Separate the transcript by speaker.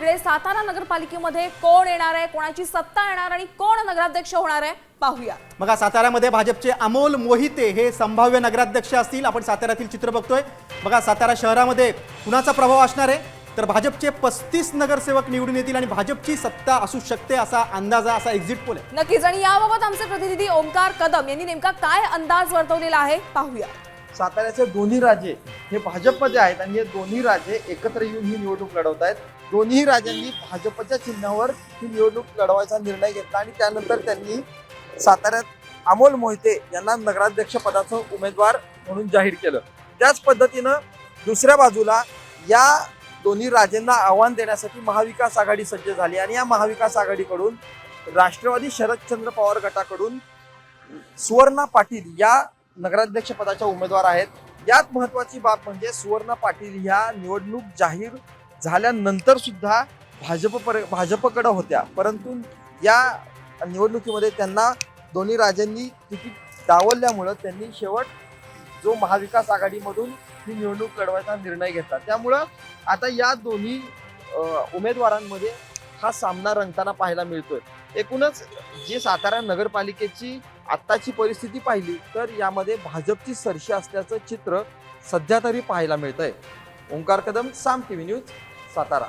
Speaker 1: तिकडे सातारा नगरपालिकेमध्ये कोण येणार आहे कोणाची सत्ता येणार आणि कोण नगराध्यक्ष होणार आहे पाहूया.
Speaker 2: बघा साताऱ्यामध्ये भाजपचे अमोल मोहिते हे संभाव्य नगराध्यक्ष असतील. आपण साताऱ्यातील चित्र बघतोय. बघा सातारा शहरामध्ये कुणाचा प्रभाव असणार आहे? तर भाजपचे पस्तीस नगरसेवक निवडून येतील आणि भाजपची सत्ता असू शकते असा अंदाजा असा एक्झिट पोल आहे.
Speaker 1: नक्कीच. आणि याबाबत आमचे प्रतिनिधी ओंकार कदम यांनी नेमका काय अंदाज वर्तवलेला आहे पाहूया.
Speaker 3: साताऱ्याचे दोन्ही राजे हे भाजपमध्ये आहेत आणि हे दोन्ही राजे एकत्र येऊन ही निवडणूक लढवत आहेत. दोन्ही राजांनी भाजपच्या चिन्हावर ही निवडणूक लढवायचा निर्णय घेतला आणि त्यानंतर त्यांनी साताऱ्यात अमोल मोहिते यांना नगराध्यक्ष पदाचं उमेदवार म्हणून जाहीर केलं. त्याच पद्धतीनं दुसऱ्या बाजूला या दोन्ही राजेंना आव्हान देण्यासाठी महाविकास आघाडी सज्ज झाली आणि या महाविकास आघाडीकडून राष्ट्रवादी शरदचंद्र पवार गटाकडून सुवर्णा पाटील या नगराध्यक्ष पदाच्या उमेदवार आहेत. यात महत्वाची बाब म्हणजे सुवर्ण पाटील ह्या निवडणूक जाहीर झाल्यानंतर सुद्धा भाजप भाजपकडे होत्या. परंतु या निवडणुकीमध्ये त्यांना दोन्ही राजांनी तिकीट डावलल्यामुळं त्यांनी शेवट जो महाविकास आघाडीमधून ही निवडणूक लढवायचा निर्णय घेतला. त्यामुळं आता या दोन्ही उमेदवारांमध्ये हा सामना रंगताना पाहायला मिळतोय. एकूणच जी सातारा नगरपालिकेची आत्ताची परिस्थिती पाहिली तर यामध्ये भाजपची सरशी असल्याचं चित्र सध्या तरी पाहायला मिळतंय. Omkar Kadam Saam T V news Satara.